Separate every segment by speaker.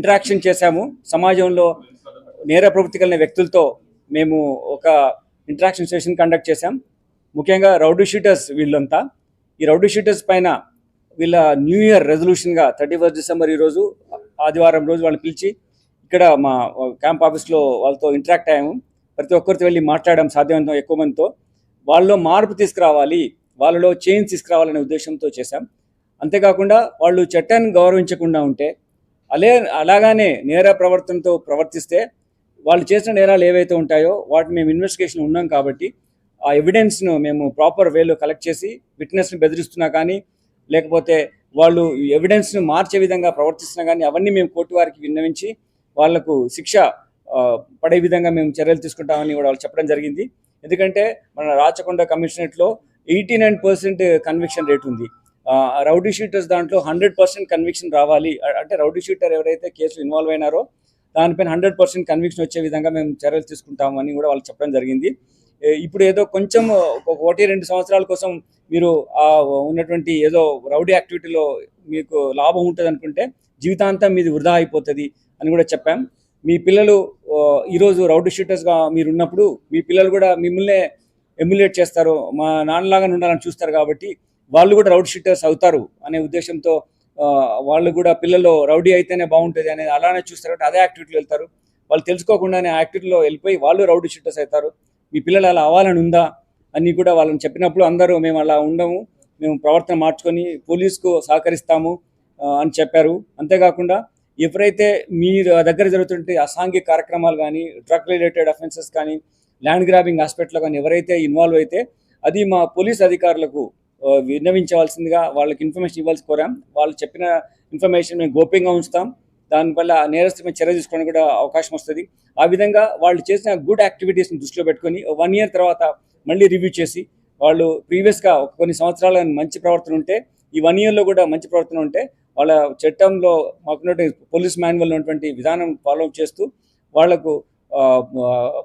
Speaker 1: Interaction చేశాము. సమాజంలో నేర ప్రవృత్తి కలిగిన వ్యక్తులతో మేము ఒక ఇంటరాక్షన్ సెషన్ కండక్ట్ చేశాం. ముఖ్యంగా రౌడీ షూటర్స్ వీళ్ళంతా. ఈ రౌడీ షూటర్స్ పైన వీళ్ళ న్యూ ఇయర్ రెజల్యూషన్గా థర్టీ ఫస్ట్ డిసెంబర్ ఈరోజు ఆదివారం రోజు వాళ్ళని పిలిచి ఇక్కడ మా క్యాంప్ ఆఫీస్లో వాళ్ళతో ఇంటరాక్ట్ అయ్యాము. ప్రతి ఒక్కరితో వెళ్ళి మాట్లాడడం సాధ్యమైనంత ఎక్కువ మందితో. వాళ్ళలో మార్పు తీసుకురావాలి వాళ్ళలో చేంజ్ తీసుకురావాలనే ఉద్దేశంతో చేశాం. అంతేకాకుండా వాళ్ళు చట్టాన్ని గౌరవించకుండా ఉంటే అలే అలాగానే నేర ప్రవర్తనతో ప్రవర్తిస్తే వాళ్ళు చేసిన నేరాలు ఏవైతే ఉంటాయో వాటిని మేము ఇన్వెస్టిగేషన్ ఉన్నాం కాబట్టి ఆ ఎవిడెన్స్ను మేము ప్రాపర్ వేలో కలెక్ట్ చేసి విట్నెస్ని బెదిరిస్తున్నా కానీ లేకపోతే వాళ్ళు ఎవిడెన్స్ను మార్చే విధంగా ప్రవర్తిస్తున్నా కానీ అవన్నీ మేము కోర్టు వారికి విన్నవించి వాళ్ళకు శిక్ష పడే విధంగా మేము చర్యలు తీసుకుంటామని కూడా వాళ్ళు చెప్పడం జరిగింది. ఎందుకంటే మన Rachakonda కమిషనరేట్లో eighty nine percent conviction rate ఉంది. రౌడీ షీటర్స్ దాంట్లో హండ్రెడ్ పర్సెంట్ కన్విక్షన్ రావాలి. అంటే రౌడీ షీటర్ ఎవరైతే కేసు ఇన్వాల్వ్ అయినారో దానిపైన హండ్రెడ్ పర్సెంట్ కన్విక్షన్ వచ్చే విధంగా మేము చర్యలు తీసుకుంటామని కూడా వాళ్ళు చెప్పడం జరిగింది. ఇప్పుడు ఏదో కొంచెం ఒకటి రెండు సంవత్సరాల కోసం మీరు ఆ ఉన్నటువంటి ఏదో రౌడీ యాక్టివిటీలో మీకు లాభం ఉంటుంది అనుకుంటే జీవితాంతం మీది వృధా అయిపోతుంది అని కూడా చెప్పాం. మీ పిల్లలు ఈరోజు రౌడీ షీటర్స్గా మీరు ఉన్నప్పుడు మీ పిల్లలు కూడా మిమ్మల్నే ఎమ్యులేట్ చేస్తారు. మా నాన్నలాగానే ఉండాలని చూస్తారు కాబట్టి వాళ్ళు కూడా రౌడ్ షీటర్స్ అవుతారు అనే ఉద్దేశంతో వాళ్ళు కూడా పిల్లలు రౌడీ అయితేనే బాగుంటుంది అనేది అలానే చూస్తారు కాబట్టి అదే యాక్టివిటీలో వెళ్తారు. వాళ్ళు తెలుసుకోకుండానే ఆ యాక్టివిటీలో వెళ్ళిపోయి వాళ్ళు రౌడీ షీటర్స్ అవుతారు. మీ పిల్లలు అలా అవ్వాలని ఉందా అని కూడా వాళ్ళని చెప్పినప్పుడు అందరూ మేము అలా ఉండము మేము ప్రవర్తన మార్చుకొని పోలీస్కు సహకరిస్తాము అని చెప్పారు. అంతేకాకుండా ఎవరైతే మీ దగ్గర జరుగుతుంటే అసాంఘిక కార్యక్రమాలు కానీ డ్రగ్ రిలేటెడ్ అఫెన్సెస్ కానీ ల్యాండ్ గ్రాబింగ్ హాస్పిటల్లో కానీ ఎవరైతే ఇన్వాల్వ్ అయితే అది మా పోలీస్ అధికారులకు విన్నవించవలసిందిగా వాళ్ళకి ఇన్ఫర్మేషన్ ఇవ్వాల్సి కోరాం. వాళ్ళు చెప్పిన ఇన్ఫర్మేషన్ మేము గోప్యంగా ఉంచుతాం. దానివల్ల నేరస్తుమైన చర్య తీసుకోవడానికి కూడా అవకాశం వస్తుంది. ఆ విధంగా వాళ్ళు చేసిన గుడ్ యాక్టివిటీస్ని దృష్టిలో పెట్టుకొని వన్ ఇయర్ తర్వాత మళ్ళీ రివ్యూ చేసి వాళ్ళు ప్రీవియస్గా కొన్ని సంవత్సరాల మంచి ప్రవర్తన ఉంటే ఈ వన్ ఇయర్లో కూడా మంచి ప్రవర్తన ఉంటే వాళ్ళ చట్టంలో మాకున్నటువంటి పోలీస్ మాన్యువల్ ఉన్నటువంటి విధానం ఫాలో చేస్తూ వాళ్ళకు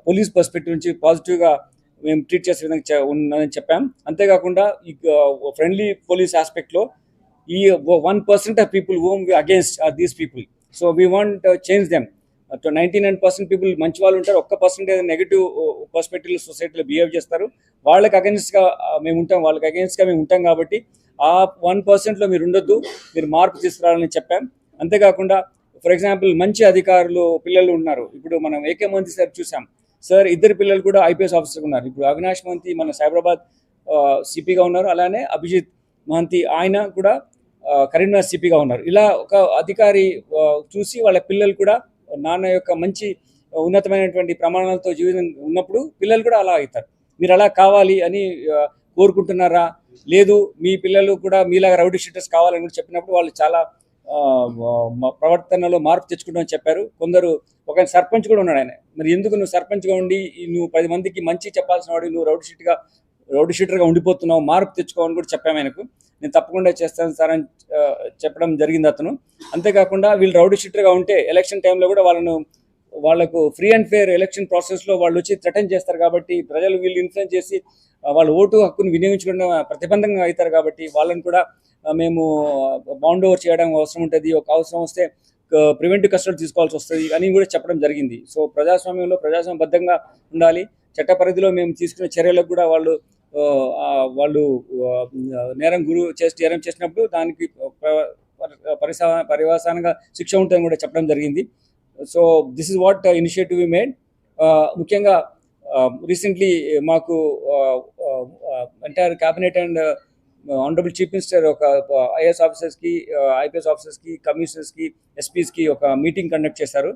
Speaker 1: పోలీస్ పర్స్పెక్టివ్ నుంచి పాజిటివ్గా మేము ట్రీట్ చేసే విధంగా ఉన్నదని చెప్పాం. అంతేకాకుండా ఈ ఫ్రెండ్లీ పోలీస్ ఆస్పెక్ట్లో ఈ one percent of people home against are these people so we want change them ninety nine percent people మంచి వాళ్ళు ఉంటారు. ఒక్క పర్సెంట్ నెగిటివ్ పర్స్పెక్టివ్ సొసైటీలో బిహేవ్ చేస్తారు. వాళ్ళకి అగెన్స్ట్గా మేము ఉంటాం. వాళ్ళకి అగెన్స్ట్గా మేము ఉంటాం కాబట్టి ఆ వన్ పర్సెంట్లో మీరు ఉండొద్దు. మీరు మార్పు తీసుకురావాలని చెప్పాం. అంతేకాకుండా ఫర్ ఎగ్జాంపుల్ మంచి అధికారులు పిల్లలు ఉన్నారు. ఇప్పుడు మనం ఏకే మంది సార్ చూసాం. సార్ ఇద్దరు పిల్లలు కూడా ఐపీఎస్ ఆఫీసర్ ఉన్నారు. ఇప్పుడు అవినాష్ మహంతి మన సైబరాబాద్ సిపిగా ఉన్నారు. అలానే అభిజిత్ మహంతి ఆయన కూడా కరీంనగర్ సిపిగా ఉన్నారు. ఇలా ఒక అధికారి చూసి వాళ్ళ పిల్లలు కూడా నాన్న యొక్క మంచి ఉన్నతమైనటువంటి ప్రమాణాలతో జీవితం ఉన్నప్పుడు పిల్లలు కూడా అలా అవుతారు. మీరు అలా కావాలి అని కోరుకుంటున్నారా? లేదు మీ పిల్లలు కూడా మీలాగా రౌడీ షీటర్స్ కావాలని కూడా చెప్పినప్పుడు వాళ్ళు చాలా ప్రవర్తనలో మార్పు తెచ్చుకుంటామని చెప్పారు. కొందరు ఒక సర్పంచ్ కూడా ఉన్నాడు ఆయన. మరి ఎందుకు నువ్వు సర్పంచ్గా ఉండి నువ్వు పది మందికి మంచి చెప్పాల్సిన వాడు నువ్వు రౌడ్ షీట్గా రౌడ్ షీటర్గా ఉండిపోతున్నావు మార్పు తెచ్చుకోవని కూడా చెప్పాము ఆయనకు. నేను తప్పకుండా చేస్తాను సార్ అని చెప్పడం జరిగింది అతను. అంతేకాకుండా వీళ్ళు రౌడ్ షీటర్గా ఉంటే ఎలక్షన్ టైంలో కూడా వాళ్ళను వాళ్ళకు ఫ్రీ అండ్ ఫేర్ ఎలక్షన్ ప్రాసెస్లో వాళ్ళు వచ్చి థ్రెటన్ చేస్తారు కాబట్టి ప్రజలు వీళ్ళు ఇన్ఫ్లుయెన్స్ చేసి వాళ్ళ ఓటు హక్కును వినియోగించుకోవడం ప్రతిబంధంగా అవుతారు కాబట్టి వాళ్ళని కూడా మేము బౌండ్ ఓవర్ చేయడం అవసరం ఉంటుంది. ఒక అవసరం వస్తే ప్రివెంటివ్ కస్టడీ తీసుకోవాల్సి వస్తుంది అని కూడా చెప్పడం జరిగింది. సో ప్రజాస్వామ్యంలో ప్రజాస్వామ్యబద్ధంగా ఉండాలి. చట్ట పరిధిలో మేము తీసుకునే చర్యలకు కూడా వాళ్ళు వాళ్ళు నేరం గురు చేసి నేరం చేసినప్పుడు దానికి పరిసా పరివాసానంగా శిక్ష ఉంటుందని కూడా చెప్పడం జరిగింది. So this is what initiative made. ముఖ్యంగా రీసెంట్లీ మాకు entire cabinet and honourable chief minister ఒక ఐఏఎస్ ఆఫీసర్స్కి ఐపీఎస్ ఆఫీసర్స్కి కమిషనర్స్కి ఎస్పీస్కి ఒక మీటింగ్ కండక్ట్ చేశారు.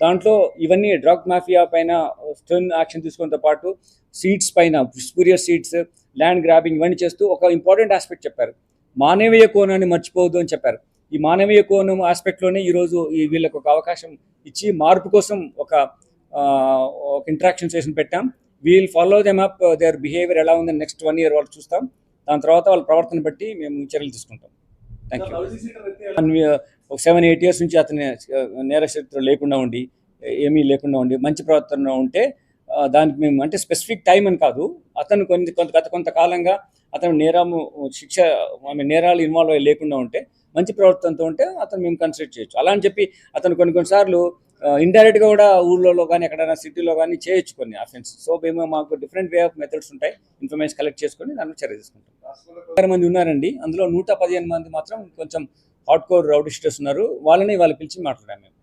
Speaker 1: దాంట్లో ఇవన్నీ డ్రగ్ మాఫియా పైన స్టర్న్ యాక్షన్ తీసుకోవడంతో పాటు సీట్స్ పైన స్పూరియర్ సీట్స్ ల్యాండ్ గ్రాబింగ్ ఇవన్నీ చేస్తూ ఒక ఇంపార్టెంట్ ఆస్పెక్ట్ చెప్పారు. మానవీయ కోణాన్ని మర్చిపోవద్దు అని చెప్పారు. ఈ మానవీయ కోణం ఆస్పెక్ట్లోనే ఈరోజు ఈ వీళ్ళకు ఒక అవకాశం ఇచ్చి మార్పు కోసం ఒక ఒక ఇంట్రాక్షన్ సెషన్ పెట్టాం. We'll follow them up their behaviour ఎలా ఉందని నెక్స్ట్ వన్ ఇయర్ వాళ్ళు చూస్తాం. దాని తర్వాత వాళ్ళ ప్రవర్తన బట్టి మేము చర్యలు తీసుకుంటాం. థ్యాంక్ యూ ఒక సెవెన్ ఎయిట్ ఇయర్స్ నుంచి అతని uh, నేర చరిత్ర లేకుండా ఉండి ఏమీ లేకుండా ఉండి మంచి ప్రవర్తన ఉంటే దానికి మేము అంటే స్పెసిఫిక్ టైం అని కాదు. అతను కొన్ని కొంత గత కొంతకాలంగా అతను నేరము శిక్ష నేరాలు ఇన్వాల్వ్ అయ్యి లేకుండా ఉంటే మంచి ప్రవర్తనతో ఉంటే అతను మేము కన్సిడర్ చేయొచ్చు. అలా అని చెప్పి అతను కొన్ని కొన్నిసార్లు ఇండైరెక్ట్గా కూడా ఊళ్ళో కానీ ఎక్కడైనా సిటీలో కానీ చేయొచ్చు కొన్ని అఫెన్స్ సో మేము మాకు డిఫరెంట్ వే ఆఫ్ మెథడ్స్ ఉంటాయి. ఇన్ఫర్మేషన్ కలెక్ట్ చేసుకొని దాన్ని చర్య తీసుకుంటాం. మంది ఉన్నారండి. అందులో నూట పదిహేను మంది మాత్రం కొంచెం హాట్ కోర్ రౌడిస్టర్స్ ఉన్నారు. వాళ్ళని వాళ్ళు పిలిచి మాట్లాడాము మేము.